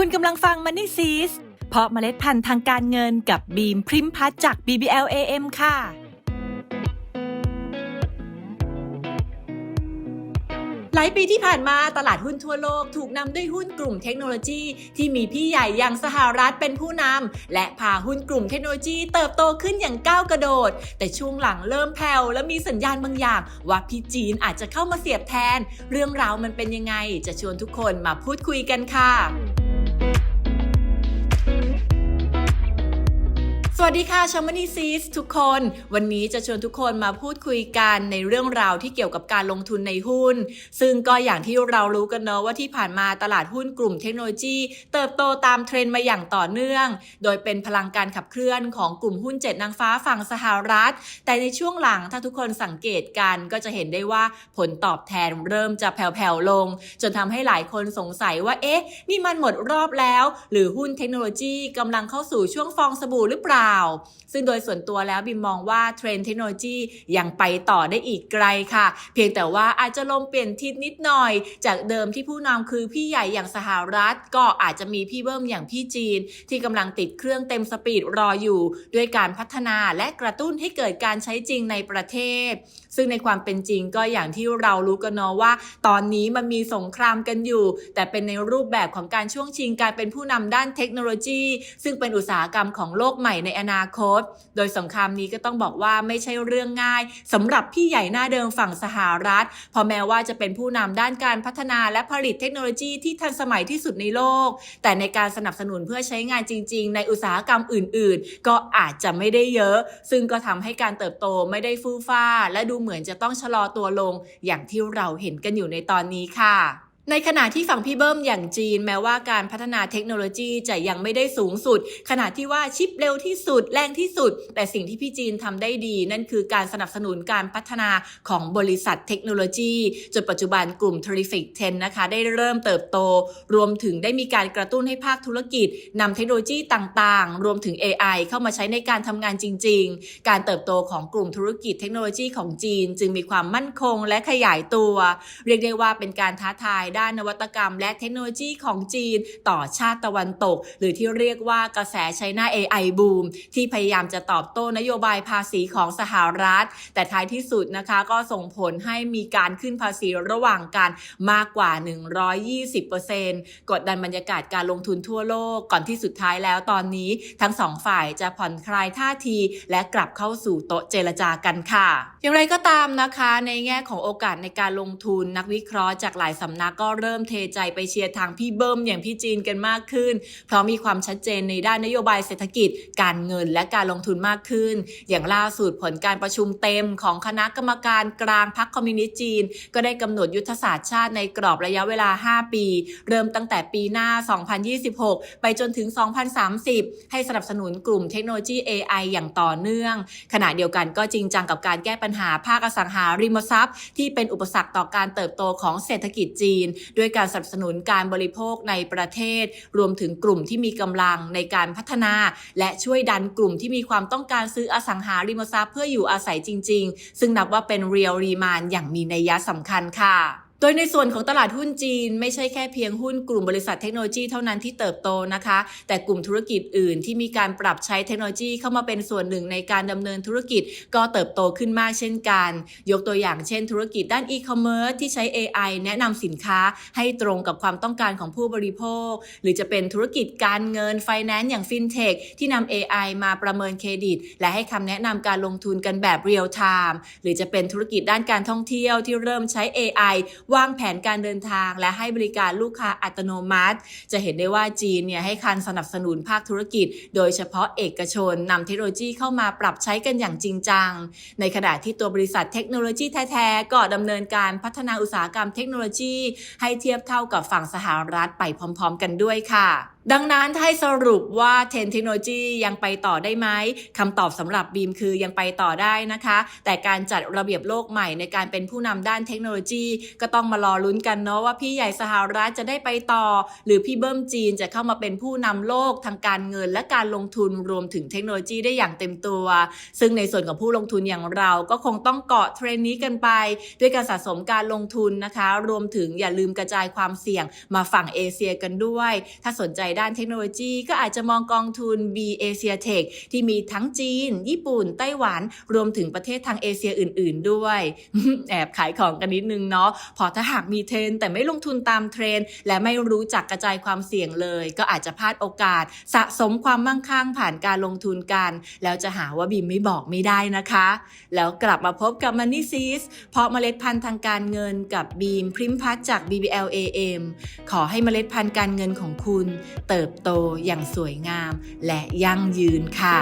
คุณกำลังฟัง Money s e e s เพราะเมล็ดพันธุ์ทางการเงินกับบีมพริมพัฒจาก BBL AM ค่ะ หลายปีที่ผ่านมาตลาดหุ้นทั่วโลกถูกนำด้วยหุ้นกลุ่มเทคโนโลยี ที่มีพี่ใหญ่อย่างสหรัฐเป็นผู้นำและพาหุ้นกลุ่มเทคโนโลยี เติบโตขึ้นอย่างก้าวกระโดด แต่ช่วงหลังเริ่มแผ่วและมีสัญญาณบางอย่าง ว่าพี่จีนอาจจะเข้ามาเสียบแทน เรื่องราวมันเป็นยังไง จะชวนทุกคนมาพูดคุยกันค่ะ วัสดีค่ะชม n นีซีสทุกคน วันนี้จะชวนทุกคนมาพูดคุยกันในเรื่องราวที่เกี่ยวกับการลงทุนในหุ้น ซึ่งก็อย่างที่เรารู้กันเนอะว่าที่ผ่านมาตลาดหุ้นกลุ่มเทคโนโลยี เติบโตตามเทรนด์มาอย่างต่อเนื่อง โดยเป็นพลังการขับเคลื่อนของกลุ่มหุ้นเจ็ดนางฟ้าฝั่งสหรัฐ แต่ในช่วงหลังถ้าทุกคนสังเกตกันก็จะเห็นได้ว่าผลตอบแทนเริ่มจะแผ่วๆลง จนทำให้หลายคนสงสัยว่าเอ๊ะนี่มันหมดรอบแล้ว หรือหุ้นเทคโนโลยีกำลังเข้าสู่ช่วงฟองสบู่หรือเปล่าซึ่งโดยส่วนตัวแล้วบิมมองว่าเทรนเทคโนโลยียังไปต่อได้อีกไกลค่ะ เพียงแต่ว่าอาจจะลมเปลี่ยนทิศนิดหน่อย จากเดิมที่ผู้นำคือพี่ใหญ่อย่างสหรัฐ ก็อาจจะมีพี่เบิ้มอย่างพี่จีน ที่กำลังติดเครื่องเต็มสปีดรออยู่ ด้วยการพัฒนาและกระตุ้นให้เกิดการใช้จริงในประเทศซึ่งในความเป็นจริงก็อย่างที่เรารู้กันเนาะว่า ตอนนี้มันมีสงครามกันอยู่ แต่เป็นในรูปแบบของการช่วงชิงการเป็นผู้นำด้านเทคโนโลยี ซึ่งเป็นอุตสาหกรรมของโลกใหม่ในอนาคต โดยสงครามนี้ก็ต้องบอกว่าไม่ใช่เรื่องง่ายสำหรับพี่ใหญ่หน้าเดิมฝั่งสหรัฐเพอแม้ว่าจะเป็นผู้นำด้านการพัฒนาและผลิตเทคโนโลยีที่ทันสมัยที่สุดในโลก แต่ในการสนับสนุนเพื่อใช้งานจริง ๆ ในอุตสาหกรรมอื่น ๆ ก็อาจจะไม่ได้เยอะ ซึ่งก็ทำให้การเติบโตไม่ได้ฟู่ฟ้าและดูเหมือนจะต้องชะลอตัวลง อย่างที่เราเห็นกันอยู่ในตอนนี้ค่ะ ในขณะที่ฝั่งพี่เบิ้มอย่างจีน แม้ว่าการพัฒนาเทคโนโลยีจะยังไม่ได้สูงสุด ขณะที่ว่าชิปเร็วที่สุดแรงที่สุด แต่สิ่งที่พี่จีนทำได้ดี นั่นคือการสนับสนุนการพัฒนาของบริษัทเทคโนโลยีจนปัจจุบันกลุ่ม Terrific 10 นะคะ ได้เริ่มเติบโต รวมถึงได้มีการกระตุ้นให้ภาคธุรกิจนำเทคโนโลยีต่างๆ รวมถึง AI เข้ามาใช้ในการทำงานจริง ๆ การเติบโตของกลุ่มธุรกิจเทคโนโลยีของจีน จึงมีความมั่นคงและขยายตัว เรียกได้ว่าเป็นการท้าทายด้านนวัตกรรม และเทคโนโลยีของจีน ต่อชาติตะวันตก หรือที่เรียกว่ากระแสไชน่า AI บูมที่พยายามจะตอบโต้นโยบายภาษีของสหรัฐ แต่ท้ายที่สุดนะคะก็ส่งผลให้มีการขึ้นภาษีระหว่างกันมากกว่า 120%กดดันบรรยากาศการลงทุนทั่วโลกก่อนที่สุดท้ายแล้วตอนนี้ทั้งสองฝ่ายจะผ่อนคลายท่าที และกลับเข้าสู่โต๊ะเจรจากันค่ะ อย่างไรก็ตามนะคะ ในแง่ของโอกาสในการลงทุนนักวิเคราะห์จากหลายสำนักก็เริ่มเทใจไปเชียร์ทางพี่เบิ้มอย่างพี่จีนกันมากขึ้น เพราะมีความชัดเจนในด้านนโยบายเศรษฐกิจ การเงินและการลงทุนมากขึ้น อย่างล่าสุดผลการประชุมเต็มของคณะกรรมการกลางพรรคคอมมิวนิสต์จีน ก็ได้กำหนดยุทธศาสตร์ชาติในกรอบระยะเวลา 5 ปี เริ่มตั้งแต่ปีหน้า 2026 ไปจนถึง 2030 ให้สนับสนุนกลุ่มเทคโนโลยี AI อย่างต่อเนื่อง ขณะเดียวกันก็จริงจังกับการแก้ปัญหาภาคอสังหาริมทรัพย์ ที่เป็นอุปสรรคต่อการเติบโตของเศรษฐกิจจีนด้วยการสนับสนุนการบริโภคในประเทศ รวมถึงกลุ่มที่มีกำลังในการพัฒนา และช่วยดันกลุ่มที่มีความต้องการซื้ออสังหาริมทรัพย์เพื่ออยู่อาศัยจริง ๆ ซึ่งนับว่าเป็นเรียลรีมานอย่างมีนัยยะสำคัญค่ะ โดยในส่วนของตลาดหุ้นจีน ไม่ใช่แค่เพียงหุ้นกลุ่มบริษัทเทคโนโลยีเท่านั้นที่เติบโตนะคะ แต่กลุ่มธุรกิจอื่นที่มีการปรับใช้เทคโนโลยีเข้ามาเป็นส่วนหนึ่งในการดำเนินธุรกิจก็เติบโตขึ้นมากเช่นกัน ยกตัวอย่างเช่น ธุรกิจด้านอีคอมเมิร์ซที่ใช้ AI แนะนำสินค้าให้ตรงกับความต้องการของผู้บริโภค หรือจะเป็นธุรกิจการเงินไฟแนนซ์อย่างฟินเทคที่นำ AI มาประเมินเครดิต และให้คำแนะนำการลงทุนกันแบบเรียลไทม์หรือจะเป็นธุรกิจด้านการท่องเที่ยวที่เริ่มใช้ AI วางแผนการเดินทาง และให้บริการลูกค้าอัตโนมัติ จะเห็นได้ว่าจีนเนี่ยให้การสนับสนุนภาคธุรกิจ โดยเฉพาะเอกชนนำเทคโนโลยีเข้ามาปรับใช้กันอย่างจริงจัง ในขณะที่ตัวบริษัทเทคโนโลยีแท้ๆก็ดำเนินการพัฒนาอุตสาหกรรมเทคโนโลยี ให้เทียบเท่ากับฝั่งสหรัฐไปพร้อม ๆ กันด้วยค่ะดังนั้นถ้าให้สรุปว่าเทนเทคโนโลยียังไปต่อได้ไหมคำตอบสำหรับบีมคือยังไปต่อได้นะคะ แต่การจัดระเบียบโลกใหม่ในการเป็นผู้นำด้านเทคโนโลยี ก็ต้องมารอลุ้นกันเนาะว่าพี่ใหญ่สหรัฐจะได้ไปต่อ หรือพี่เบิ้มจีนจะเข้ามาเป็นผู้นำโลกทางการเงินและการลงทุนรวมถึงเทคโนโลยีได้อย่างเต็มตัว ซึ่งในส่วนของผู้ลงทุนอย่างเราก็คงต้องเกาะเทรนนี้กันไป ด้วยการสะสมการลงทุนนะคะ รวมถึงอย่าลืมกระจายความเสี่ยงมาฝั่งเอเชียกันด้วย ถ้าสนใจด้านเทคโนโลยี ก็อาจจะมองกองทุน B Asia Tech ที่มีทั้งจีน ญี่ปุ่น ไต้หวัน รวมถึงประเทศทางเอเชียอื่น ๆ ด้วย แอบขายของกันนิดนึงเนาะ พอถ้าหากมีเทรน แต่ไม่ลงทุนตามเทรน และไม่รู้จักกระจายความเสี่ยงเลย ก็อาจจะพลาดโอกาส สะสมความมั่งคั่งผ่านการลงทุนกัน แล้วจะหาว่าบีมไม่บอกไม่ได้นะคะ แล้วกลับมาพบกับ Money s e e s เพราะเมล็ดพันธุ์ทางการเงินกับบีมพริมพัฒจาก BBLAM ขอให้เมล็ดพันธุ์การเงินของคุณเติบโตอย่างสวยงามและยั่งยืนค่ะ